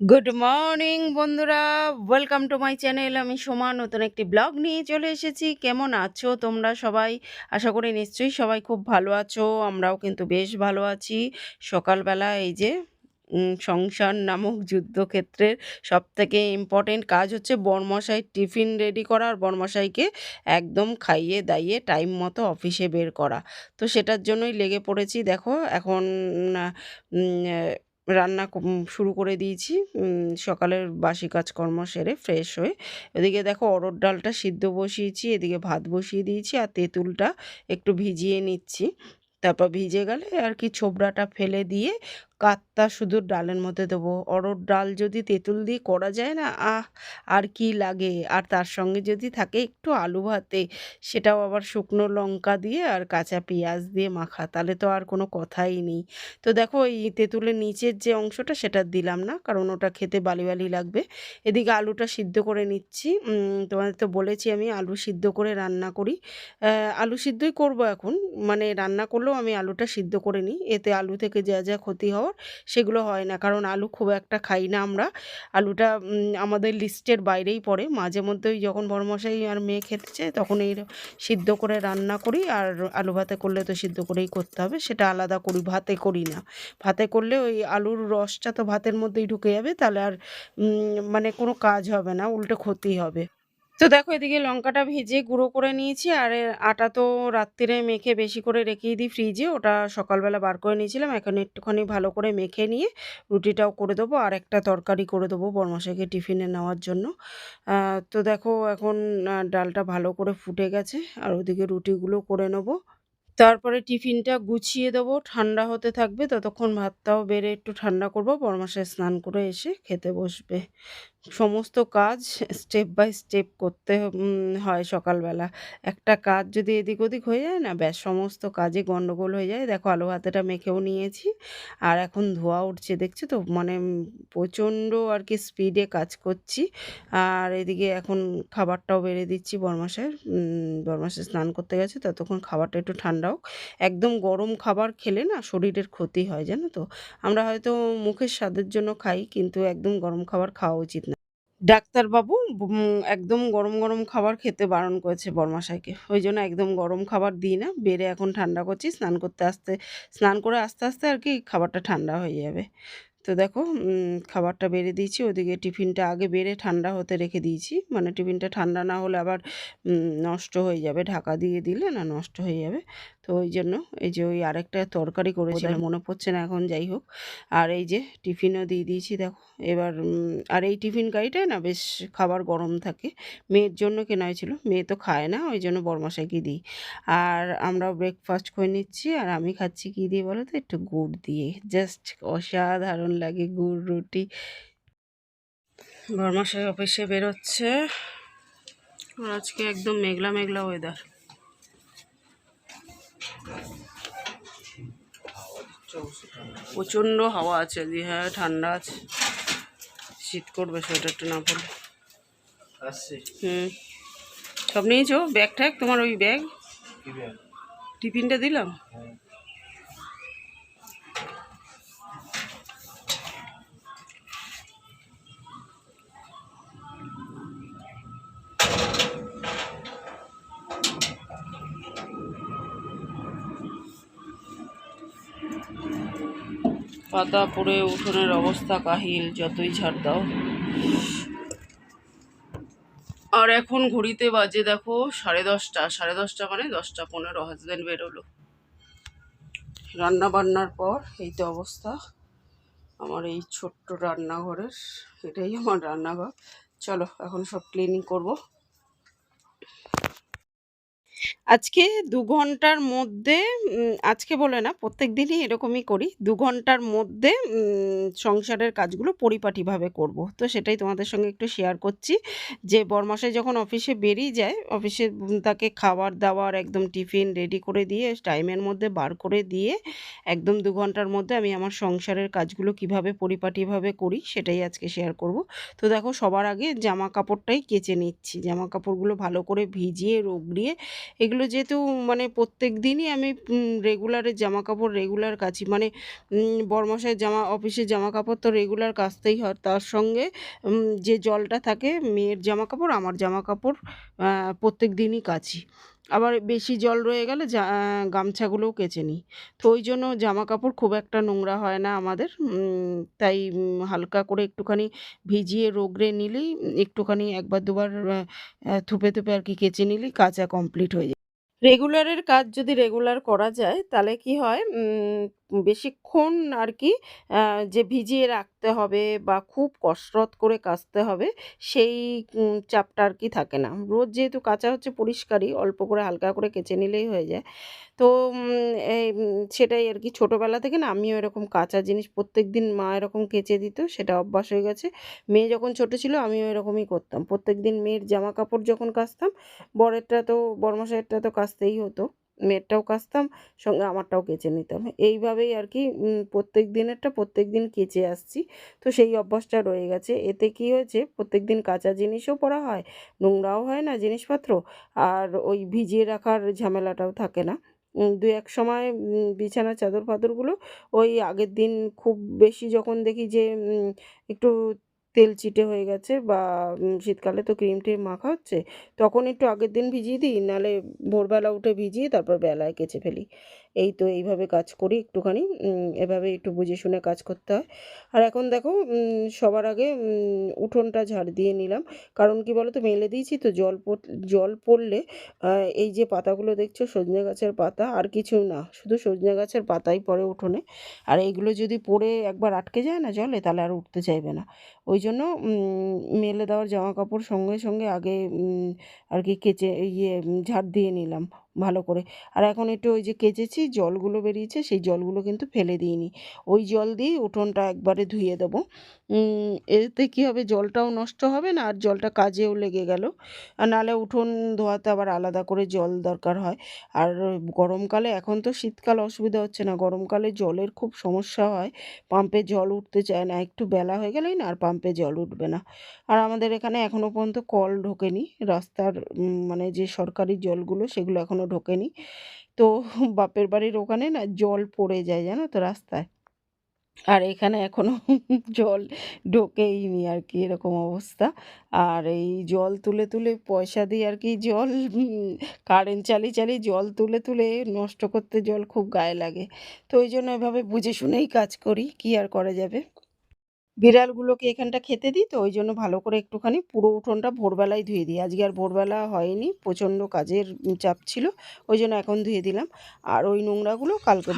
Good morning বন্ধুরা। Welcome to my channel আমি সোমা, নতুন একটি ব্লগ নিয়ে চলে এসেছি। কেমন আছো তোমরা সবাই? আশা করি নিশ্চয়ই সবাই খুব ভালো আছো। আমরাও কিন্তু বেশ ভালো আছি। সকালবেলা এই যে সংসার নামক যুদ্ধক্ষেত্রের সব থেকে ইম্পর্টেন্ট কাজ হচ্ছে বরমশাই টিফিন রেডি করা আর বরমশাইকে একদম খাইয়ে দাইয়ে টাইম মতো অফিসে বের করা। তো সেটার জন্যই লেগে পড়েছি। দেখো, এখন রান্না শুরু করে দিয়েছি। সকালের বাসি কাজকর্ম সেরে ফ্রেশ হয়ে। এদিকে দেখো অরর ডালটা সিদ্ধ বসিয়েছি, এদিকে ভাত বসিয়ে দিয়েছি আর তেঁতুলটা একটু ভিজিয়ে নিচ্ছি। তারপর ভিজে গেলে আর কি ছোবড়াটা ফেলে দিয়ে কাতটা শুধু ডালের মধ্যে দেবো। অরড় ডাল যদি তেঁতুল দিয়ে করা যায় না, আহ, আর কি লাগে? আর তার সঙ্গে যদি থাকে একটু আলু ভাতে, সেটাও আবার শুকনো লঙ্কা দিয়ে আর কাঁচা পেঁয়াজ দিয়ে মাখা, তাহলে তো আর কোনো কথাই নেই। তো দেখো এই তেঁতুলের নিচের যে অংশটা, সেটা দিলাম না, কারণ ওটা খেতে বালি বালি লাগবে। এদিকে আলুটা সিদ্ধ করে নিচ্ছি। তোমাদের তো বলেছি আমি আলু সিদ্ধ করে রান্না করি। আলু সিদ্ধই করব এখন। মানে রান্না করলেও আমি আলুটা সিদ্ধ করে নিই। এতে আলু থেকে যা যা ক্ষতি হওয়ার সেগুলো হয় না। কারণ আলু খুব একটা খাই না আমরা। আলুটা আমাদের লিস্টের বাইরেই পড়ে। মাঝে মধ্যেই যখন বড়মশাই আর মেয়ে খেতে চায় তখন এই সিদ্ধ করে রান্না করি আর আলু ভাতে করলে তো সিদ্ধ করেই করতে হবে। সেটা আলাদা করি, ভাতে করি না। ভাতে করলে ওই আলুর রসটা তো ভাতের মধ্যেই ঢুকে যাবে। তাহলে আর মানে কোনো কাজ হবে না, উল্টে ক্ষতি হবে। তো দেখো, এদিকে লঙ্কাটা ভেজে গুঁড়ো করে নিয়েছি, আর আটা তো রাত্রিরে মেখে বেশি করে রেখেই দিই ফ্রিজে ওটা সকালবেলা বার করে নিয়েছিলাম, এখন একটুখানি ভালো করে মেখে নিয়ে রুটিটাও করে দেবো, আর একটা তরকারি করে দেবো বরমাসাইকে টিফিনে নেওয়ার জন্য। তো দেখো, এখন ডালটা ভালো করে ফুটে গেছে, আর ওদিকে রুটিগুলো করে নেব। তারপরে টিফিনটা গুছিয়ে দেবো, ঠান্ডা হতে থাকবে, ততক্ষণ ভাতটাও বেড়ে একটু ঠান্ডা করব বরমাসায় স্নান করে এসে খেতে বসবে। সমস্ত কাজ স্টেপ বাই স্টেপ করতে হয় সকালবেলা। একটা কাজ যদি এদিক ওদিক হয়ে যায় না, ব্যাস সমস্ত কাজে গন্ডগোল হয়ে যায়। দেখো আলু ভাতেটা মেখেও নিয়েছি, আর এখন ধোয়া উঠছে, দেখছ তো? মানে প্রচণ্ড আর কি স্পিডে কাজ করছি। আর এদিকে এখন খাবারটাও বেড়ে দিচ্ছি বরমাসের। বরমাসে স্নান করতে গেছে, ততক্ষণ খাবারটা একটু ঠান্ডা হোক। একদম গরম খাবার খেলে না শরীরের ক্ষতি হয়, জানো তো? আমরা হয়তো মুখের স্বাদের জন্য খাই, কিন্তু একদম গরম খাবার খাওয়া উচিত ডাক্তারবাবু একদম গরম গরম খাবার খেতে বারণ করেছে বরমাসাইকে ওই জন্য একদম গরম খাবার দিই না, বেড়ে এখন ঠান্ডা করছি, স্নান করতে আসতে, স্নান করে আস্তে আস্তে আর কি খাবারটা ঠান্ডা হয়ে যাবে। তো দেখো খাবারটা বেড়ে দিয়েছি, ওদিকে টিফিনটা আগে বেড়ে ঠান্ডা হতে রেখে দিয়েছি। মানে টিফিনটা ঠান্ডা না হলে আবার নষ্ট হয়ে যাবে, ঢাকা দিয়ে দিলে না নষ্ট হয়ে যাবে। তো ওই জন্য এই যে ওই আরেকটা তরকারি করেছিলাম মনে পড়ছে না এখন যাই হোক। আর এই যে টিফিনও দিয়ে দিয়েছি দেখো। এবার আর এই টিফিন গাড়িটায় না বেশ খাবার গরম থাকে। মেয়ের জন্য কেনা হয়েছিল মেয়ে তো খায় না ওই জন্য বরমাসাইকে দিই। আর আমরা ব্রেকফাস্ট করে নিচ্ছি আর আমি খাচ্ছি কী দিয়ে বলো তো একটু গুড় দিয়ে। জাস্ট অসাধারণ লাগে গুড় রুটি। বরমাসাই অফিসে বেরোচ্ছে। আজকে একদম মেঘলা মেঘলা ওয়েদার প্রচণ্ড হাওয়া আছে দি হ্যাঁ ঠান্ডা আছে। শীত করবে সোয়েটারটা না পড়ে হুম। সব নিয়েছো? ব্যাগ ট্যাগ তোমার ওই ব্যাগ? ব্যাগ? টিফিনটা দিলাম? পাতা পড়ে উঠোনের অবস্থা কাহিল, যতই ছাড় দাও। আর এখন ঘড়িতে বাজে দেখো সাড়ে দশটা সাড়ে দশটা মানে দশটা পনেরো হাজব্যান্ড বেরোলো। রান্না বান্নার পর এই তো অবস্থা। আমার এই ছোট্ট রান্নাঘরের, এটাই আমার রান্নাঘর। চলো, এখন সব ক্লিনিং করব। আজকে দু ঘণ্টার মধ্যে আজকে বলে না, প্রত্যেক দিনই এরকমই করি। দু ঘণ্টার মধ্যে সংসারের কাজগুলো পরিপাটিভাবে করব। তো সেটাই তোমাদের সঙ্গে একটু শেয়ার করছি। যে বরমাসায় যখন অফিসে বেরিয়ে যায় অফিসে তাকে খাবার দাবার একদম টিফিন রেডি করে দিয়ে টাইমের মধ্যে বার করে দিয়ে, একদম দু ঘণ্টার মধ্যে আমি আমার সংসারের কাজগুলো কীভাবে পরিপাটিভাবে করি, সেটাই আজকে শেয়ার করব। তো দেখো, সবার আগে জামা কাপড়টাই কেচে নিচ্ছি। জামা কাপড়গুলো ভালো করে ভিজিয়ে, রগড়িয়ে, এগুলো এগুলো যেহেতু মানে প্রত্যেক দিনই আমি রেগুলারের জামা কাপড় রেগুলার কাচি। মানে উম, জামা অফিসের জামা কাপড় তো রেগুলার কাচতেই হয়। তার সঙ্গে যে জলটা থাকে মেয়ের জামা কাপড় আমার জামা কাপড় প্রত্যেক দিনই কাচি। আবার বেশি জল রয়ে গেলে গামছাগুলোও কেচে নিই। তো ওই জন্য জামা কাপড় খুব একটা নোংরা হয় না আমাদের। তাই হালকা করে একটুখানি ভিজিয়ে রোগড়ে নিলেই একটুখানি একবার দুবার থুপে থুপে আর কি কেচে নিলেই কাচা কমপ্লিট হয়ে যায়। রেগুলারের কাজ যদি রেগুলার করা যায়, তাহলে কি হয়? বেশিক্ষণ আর কি যে ভিজিয়ে রাখতে হবে বা খুব কসরত করে কাচতে হবে, সেই চাপটা আর কি থাকে না। রোজ যেহেতু কাচা হচ্ছে পরিষ্কারই, অল্প করে হালকা করে কেচে নিলেই হয়ে যায়। তো এই সেটাই আর কি ছোটোবেলা থেকে না, আমিও এরকম কাঁচা জিনিস প্রত্যেক দিন মা এরকম কেচে দিত, সেটা অভ্যাস হয়ে গেছে। মেয়ে যখন ছোট ছিল, আমিও এরকমই করতাম। প্রত্যেক দিন মেয়ের জামা কাপড় যখন কাচতাম, বরেরটা তো, বরমশাইয়েরটা তো কাচতেই হতো। মেয়েরটাও কাচতাম সঙ্গে আমারটাও কেচে নিতাম। এইভাবেই আর কি প্রত্যেক দিনেরটা প্রত্যেক দিন কেচে আসছি। তো সেই অভ্যাসটা রয়ে গেছে। এতে কি হয়েছে প্রত্যেক দিন কাঁচা জিনিসও পরা হয় নোংরাও হয় না জিনিসপত্র আর ওই ভিজিয়ে রাখার ঝামেলাটাও থাকে না। দু এক সময় উম, বিছানার চাদর ফাদরগুলো ওই আগের দিন খুব বেশি যখন দেখি যে একটু তেল চিটে হয়ে গেছে বা শীতকালে তো ক্রিম টিম মাখা হচ্ছে, তখন একটু আগের দিন ভিজিয়ে দিই নাহলে ভোরবেলা উঠে ভিজিয়ে তারপর বেলায় কেচে ফেলি। এই তো এইভাবে কাজ করি একটুখানি এভাবে একটু বুঝে শুনে কাজ করতে হয়। আর এখন দেখো সবার আগে উঠোনটা ঝাড় দিয়ে নিলাম। কারণ কি বলো তো মেলে দিয়েছি তো জল জল পড়লে এই যে পাতাগুলো দেখছ, সজনে গাছের পাতা, আর কিছু না। শুধু সজনে গাছের পাতাই পড়ে উঠোনে। আর এইগুলো যদি পড়ে একবার আটকে যায় না জলে, তাহলে আর উঠতে চাইবে না। ওই জন্য মেলে দেওয়ার জামা কাপড় সঙ্গে সঙ্গে আগে আর কি কেচে ইয়ে ঝাড় দিয়ে নিলাম। ভালো করে। আর এখন একটু ওই যে কেচেছি, জলগুলো বেরিয়েছে, সেই জলগুলো কিন্তু ফেলে দিইনি। ওই জল দিয়ে উঠোনটা একবারে ধুয়ে দেবো। এতে কী হবে, জলটাও নষ্ট হবে না, আর জলটা কাজেও লেগে গেল। আর নাহলে উঠোন ধোয়াতে আবার আলাদা করে জল দরকার হয়। আর গরমকালে এখন তো শীতকাল, অসুবিধা হচ্ছে না। গরমকালে জলের খুব সমস্যা হয়। পাম্পে জল উঠতে চায় না। একটু বেলা হয়ে গেলেই না আর পাম্পে জল উঠবে না। আর আমাদের এখানে এখনও পর্যন্ত কল ঢোকেনি। রাস্তার মানে যে সরকারি জলগুলো, সেগুলো এখনও ঢোকেনি। তো বাপের বাড়ির ওখানে না জল পড়ে যায় জানো তো রাস্তায়। আর এখানে এখনও জল ঢোকেইনি আর কি এরকম অবস্থা। আর এই জল তুলে তুলে পয়সা দিয়ে আর কি জল কারেন্ট চালিয়ে চালিয়ে জল তুলে তুলে নষ্ট করতে জল খুব গায়ে লাগে। তো ওই জন্য এভাবে বুঝে শুনেই কাজ করি, কি আর করা যাবে? বিড়ালগুলোকে এখানটা খেতে দিই তো ওই জন্য ভালো করে একটুখানি পুরো উঠোনটা ভোরবেলায় ধুয়ে দিই। আজকে আর ভোরবেলা হয়নি প্রচণ্ড কাজের চাপ ছিল ওই জন্য এখন ধুয়ে দিলাম। আর ওই নোংরাগুলো কালকে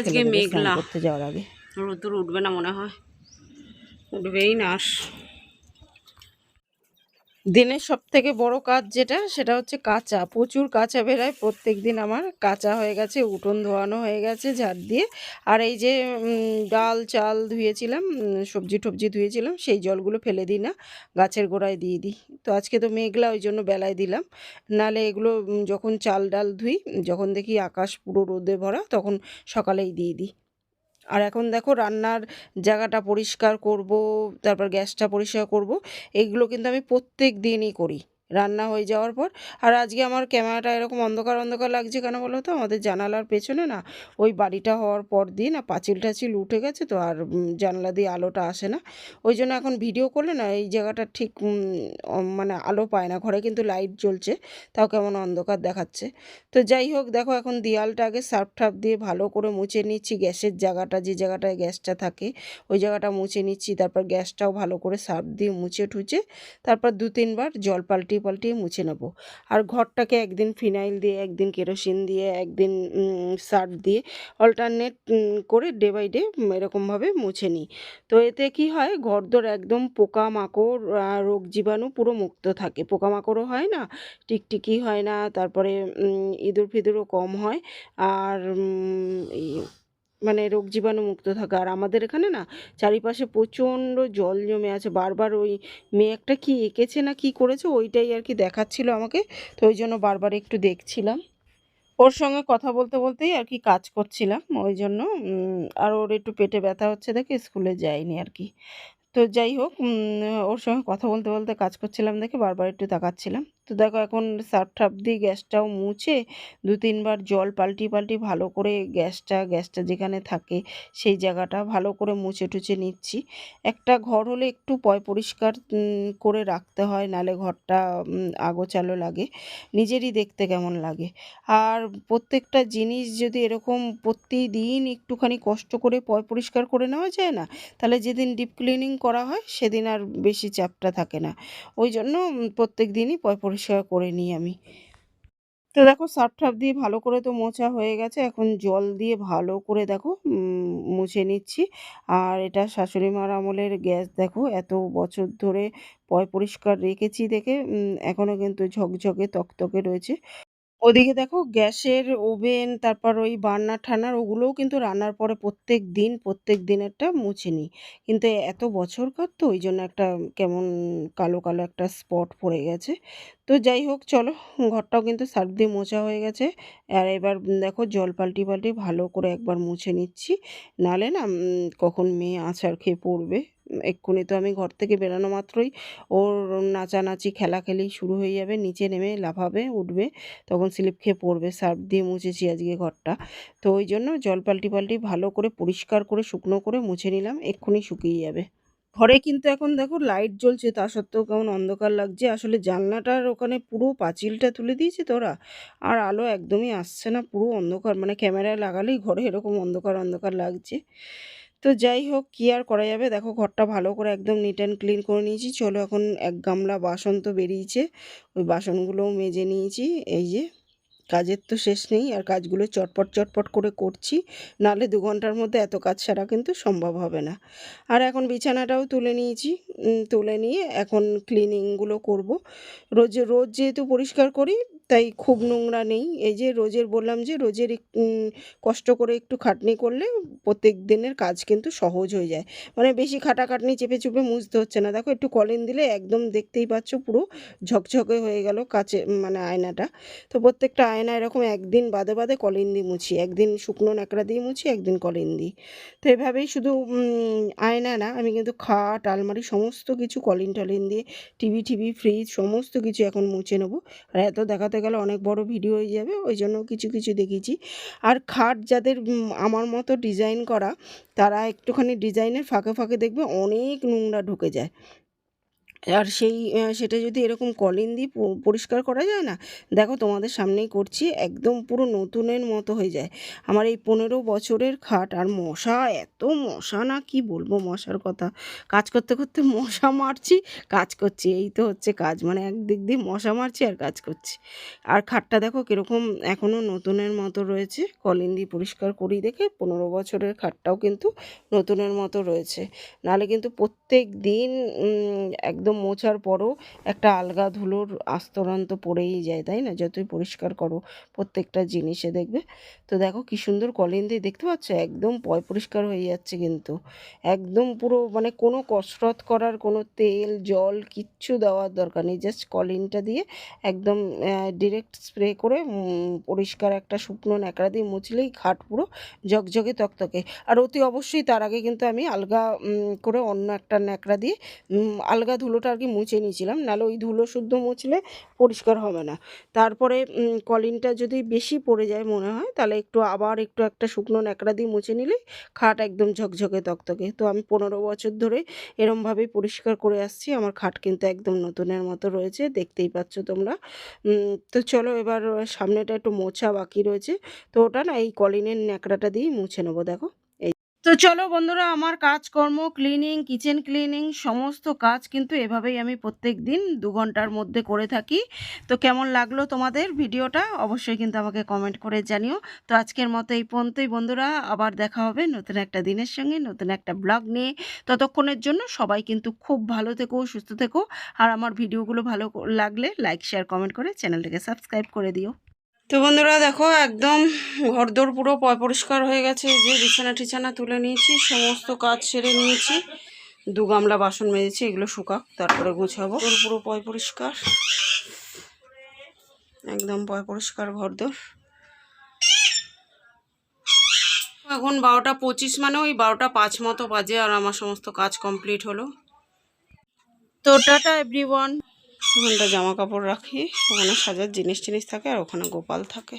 আজকে মেঘলা। করতে যাওয়ার আগে। রোদ্দুর উঠবে না মনে হয়। উঠবেই না দিনের সব থেকে বড় কাজ যেটা, সেটা হচ্ছে কাঁচা। প্রচুর কাঁচা বেরায় প্রত্যেক দিন আমার কাঁচা হয়ে গেছে, উঠোন ধোয়ানো হয়ে গেছে, ঝাড় দিয়ে। আর এই যে ডাল, চাল ধুয়েছিলাম সবজি টবজি ধুয়েছিলাম, সেই জলগুলো ফেলে দিই না, গাছের গোড়ায় দিয়ে দিই। তো আজকে তো মেঘলা, ওই জন্য বেলায় দিলাম। নালে এগুলো যখন চাল ডাল ধুই, যখন দেখি আকাশ পুরো রোদে ভরা, তখন সকালেই দিয়ে দিই। আর এখন দেখো রান্নার জায়গাটা পরিষ্কার করব, তারপর গ্যাসটা পরিষ্কার করব, এগুলো কিন্তু আমি প্রত্যেক দিনই করি। রান্না হয়ে যাওয়ার পর। আর আজকে আমার ক্যামেরাটা এরকম অন্ধকার অন্ধকার লাগছে কেন বলো তো? আমাদের জানালার পেছনে না ওই বাড়িটা হওয়ার পর দিয়ে না পাঁচিল টাচিল উঠে গেছে তো আর জানলা দিয়ে আলোটা আসে না। ওই জন্য এখন ভিডিও করলে না এই জায়গাটা ঠিক মানে আলো পায় না। ঘরে কিন্তু লাইট জ্বলছে, তাও কেমন অন্ধকার দেখাচ্ছে। তো যাই হোক, দেখো এখন দেয়ালটা আগে সার্ফ টাফ দিয়ে ভালো করে মুছে নিচ্ছি। গ্যাসের জায়গাটা, যে জায়গাটায় গ্যাসটা থাকে, ওই জায়গাটা মুছে নিচ্ছি। তারপর গ্যাসটাও ভালো করে সার্ফ দিয়ে মুছে ঠুচে তারপর দু তিনবার জল পাল্টিয়ে পাল্টিয়ে মুছে নেব। আর ঘরটাকে একদিন ফিনাইল দিয়ে একদিন কেরোসিন দিয়ে একদিন সার্ফ দিয়ে অল্টারনেট করে ডে বাই ডে এরকমভাবে মুছে নিই। তো এতে কি হয় ঘরদোর একদম পোকামাকড় আহ, রোগ জীবাণু পুরো মুক্ত থাকে। পোকামাকড়ও হয় না টিকটিকি হয় না তারপরে ইঁদুর ফিঁদুরও কম হয়। আর মানে রোগ জীবাণু মুক্ত থাকে। আর আমাদের এখানে না, চারিপাশে প্রচণ্ড জল জমে আছে। বারবার ওই মেয়ে একটা কি এঁকেছে না কি করেছে, ওইটাই আর কি দেখাচ্ছিল আমাকে। তো ওই জন্য বারবার একটু দেখছিলাম। ওর সঙ্গে কথা বলতে বলতেই আর কি কাজ করছিলাম। ওই জন্য আর ওর একটু পেটে ব্যথা হচ্ছে দেখে স্কুলে যায়নি আর কি। তো যাই হোক ওর সঙ্গে কথা বলতে বলতে কাজ করছিলাম দেখে বারবার একটু তাকাচ্ছিলাম। তো দেখো এখন সার্ফ টাপ দিয়ে গ্যাসটাও মুছে দু তিনবার জল পাল্টি পাল্টি ভালো করে গ্যাসটা গ্যাসটা যেখানে থাকে সেই জায়গাটা ভালো করে মুছে টুছে নিচ্ছি। একটা ঘর হলে একটু পয় পরিষ্কার করে রাখতে হয় নালে ঘরটা উম, আগোছালো লাগে। নিজেরই দেখতে কেমন লাগে। আর প্রত্যেকটা জিনিস যদি এরকম প্রতিদিন একটুখানি কষ্ট করে পয় পরিষ্কার করে নেওয়া যায় না তাহলে যেদিন ডিপ ক্লিনিং করা হয় সেদিন আর বেশি চাপটা থাকে না। ওই জন্য প্রত্যেক দিনই পয় পরিষ্কার করে নিই আমি। তো দেখো সার্ফ টাপ দিয়ে ভালো করে তো মোছা হয়ে গেছে, এখন জল দিয়ে ভালো করে দেখো মুছে নিচ্ছি। আর এটা শাশুড়ি মার আমলের গ্যাস দেখো, এত বছর ধরে পয় পরিষ্কার রেখেছি দেখে এখনও কিন্তু ঝকঝকে তকতকে রয়েছে। ওদিকে দেখো গ্যাসের ওভেন, তারপর ওই বার্নার ঠান্নার ওগুলোও কিন্তু রান্নার পরে প্রত্যেক দিন, প্রত্যেক দিনেরটা মুছে নিই। কিন্তু এত বছরকার তো, ওই জন্য একটা কেমন কালো কালো একটা স্পট পড়ে গেছে। তো যাই হোক, চলো। ঘরটাও কিন্তু সার্ফ দিয়ে মোছা হয়ে গেছে। আর এবার দেখো, জল পাল্টি পাল্টি ভালো করে একবার মুছে নিচ্ছি। নালে না কখন মেয়ে আছাড় খেয়ে পড়বে। এক্ষুনি তো আমি ঘর থেকে বেরোনো মাত্রই। ওর নাচানাচি খেলা খেলাখেলি শুরু হয়ে যাবে, নিচে নেমে লাফাবে, উঠবে, তখন স্লিপ খেয়ে পড়বে। সার্ফ দিয়ে মুছেছি আজকে ঘরটা। তো ওই জন্য জল পাল্টি পাল্টি ভালো করে পরিষ্কার করে, শুকনো করে মুছে নিলাম। এক্ষুনি শুকিয়ে যাবে। ঘরে কিন্তু এখন দেখো লাইট জ্বলছে, তা সত্ত্বেও কেমন অন্ধকার লাগছে। আসলে জানলাটার ওখানে পুরো পাঁচিলটা তুলে দিয়েছে তোরা। আর আলো একদমই আসছে না, পুরো অন্ধকার। মানে ক্যামেরায় লাগালেই ঘরে এরকম অন্ধকার অন্ধকার লাগছে। তো যাই হোক, কি আর করা যাবে? দেখো ঘরটা ভালো করে একদম নিট অ্যান্ড ক্লিন করে নিয়েছি। চলো এখন এক গামলা বাসন তো বেরিয়েছে। ওই বাসনগুলোও মেজে নিয়েছি। এই যে কাজের তো শেষ নেই, আর কাজগুলো চটপট চটপট করে করছি, নাহলে দু ঘণ্টার মধ্যে এত কাজ ছাড়া কিন্তু সম্ভব হবে না। আর এখন বিছানাটাও তুলে নিয়েছি তুলে নিয়ে এখন ক্লিনিংগুলো করব। রোজ রোজ যেহেতু পরিষ্কার করি তাই খুব নোংরা নেই। এই যে রোজের বললাম যে রোজের কষ্ট করে একটু খাটনি করলে প্রত্যেক দিনের কাজ কিন্তু সহজ হয়ে যায়। মানে বেশি খাটাখাটনি চেপে চুপে মুছতে হচ্ছে না। দেখো একটু কলিন দিলে একদম দেখতেই পাচ্ছ পুরো ঝকঝকে হয়ে গেল কাচে মানে আয়নাটা। তো প্রত্যেকটা আয়না এরকম একদিন বাদে বাদে কলিন দিয়ে মুছি। একদিন শুকনো ন্যাকড়া দিয়ে মুছি, একদিন কলিন দিই। তো এভাবেই শুধু আয়না না, আমি কিন্তু খাট, আলমারি সমস্ত কিছু কলিন টলিন দিয়ে, টিভি টিভি, ফ্রিজ সমস্ত কিছু এখন মুছে নেব। আর এত দেখাতে গেলে অনেক বড় ভিডিও হয়ে যাবে, ওই জন্য কিছু কিছু দেখেছি। আর খাট যাদের আমার মতো ডিজাইন করা, তারা একটুখানি ডিজাইনের ফাঁকে ফাঁকে দেখবে অনেক নোংরা ঢুকে যায়। আর সেই সেটা যদি এরকম কলিন দিয়ে পরিষ্কার করা যায় না? দেখো তোমাদের সামনেই করছি একদম পুরো নতুনের মতো হয়ে যায়। আমার এই পনেরো বছরের খাট আর মশা এত মশা না কি বলব মশার কথা। কাজ করতে করতে মশা মারছি কাজ করছি। এই তো হচ্ছে কাজ মানে একদিক দিয়ে মশা মারছি আর কাজ করছি। আর খাটটা দেখো কীরকম এখনও নতুনের মতো রয়েছে। কলিন দিয়ে পরিষ্কার করি দেখে পনেরো বছরের খাটটাও কিন্তু নতুনের মতো রয়েছে। নাহলে কিন্তু প্রত্যেক দিন উম, একদম মোছার পরও একটা আলগা ধুলোর আস্তরণ তো পড়েই যায়, তাই না? যতই পরিষ্কার করো প্রত্যেকটা জিনিসে দেখবে। তো দেখো কি সুন্দর কলিন দিয়ে দেখতে পাচ্ছ? একদম পয় পরিষ্কার হয়ে যাচ্ছে কিন্তু। একদম পুরো মানে কোনো কসরত করার কোনো তেল, জল কিচ্ছু দেওয়ার দরকার নেই। জাস্ট কলিনটা দিয়ে একদম ডিরেক্ট স্প্রে করে পরিষ্কার একটা শুকনো ন্যাকড়া দিয়ে মুছলেই খাট পুরো ঝকঝকে তকতকে। আর অতি অবশ্যই তার আগে কিন্তু আমি আলগা করে অন্য একটা ন্যাকড়া দিয়ে আলগা আলগা ধুলোটা আর কি মুছে নিয়েছিলাম, নাহলে ওই ধুলো শুদ্ধ মুছলে পরিষ্কার হবে না। তারপরে কলিনটা যদি বেশি পড়ে যায় মনে হয়, তাহলে একটু আবার একটু একটা শুকনো ন্যাকড়া দিয়ে মুছে নিলে খাট একদম ঝকঝকে তকতকে। তো আমি পনেরো বছর ধরে এরমভাবেই পরিষ্কার করে আসছি, আমার খাট কিন্তু একদম নতুনের মতো রয়েছে, দেখতেই পাচ্ছ তোমরা। তো চলো এবার সামনেটা একটু মোছা বাকি রয়েছে, তো ওটা না এই কলিনের ন্যাকড়াটা দিয়েই মুছে নেব, দেখো। তো চলো বন্ধুরা, আমার কাজকর্ম ক্লিনিং কিচেন ক্লিনিং সমস্ত কাজ কিন্তু এভাবেই আমি প্রত্যেক দিন দু ঘণ্টার মধ্যে করে থাকি। তো কেমন লাগল তোমাদের ভিডিওটা? অবশ্যই কিন্তু আমাকে কমেন্ট করে জানিও। তো আজকের মতো এই পর্যন্তই বন্ধুরা, আবার দেখা হবে নতুন একটা দিনের সঙ্গে, নতুন একটা ব্লগ নিয়ে। ততক্ষণের জন্য সবাই কিন্তু খুব ভালো থেকো, সুস্থ থেকো। আর আমার ভিডিওগুলো ভালো লাগলে লাইক শেয়ার কমেন্ট করে চ্যানেলটাকে সাবস্ক্রাইব করে দিও। তো বন্ধুরা দেখো, একদম ঘরদোর পুরো পরিষ্কার হয়ে গেছে। যে বিছানা টিছানা তুলে নিয়েছি, সমস্ত কাজ সেরে নিয়েছি। দু গামলা বাসন মেজেছি, এগুলো শুকাক, তারপরে গুছাবো। ঘর পুরো পয় পরিষ্কার। একদম পয় পরিষ্কার ঘরদোর। এখন বারোটা পঁচিশ মানে ওই বারোটা পাঁচ মতো বাজে আর আমার সমস্ত কাজ কমপ্লিট হলো। তো টাটা এভরিওয়ান ওখানটা জামা কাপড় রাখি ওখানে সাজার জিনিস টিনিস থাকে আর ওখানে গোপাল থাকে।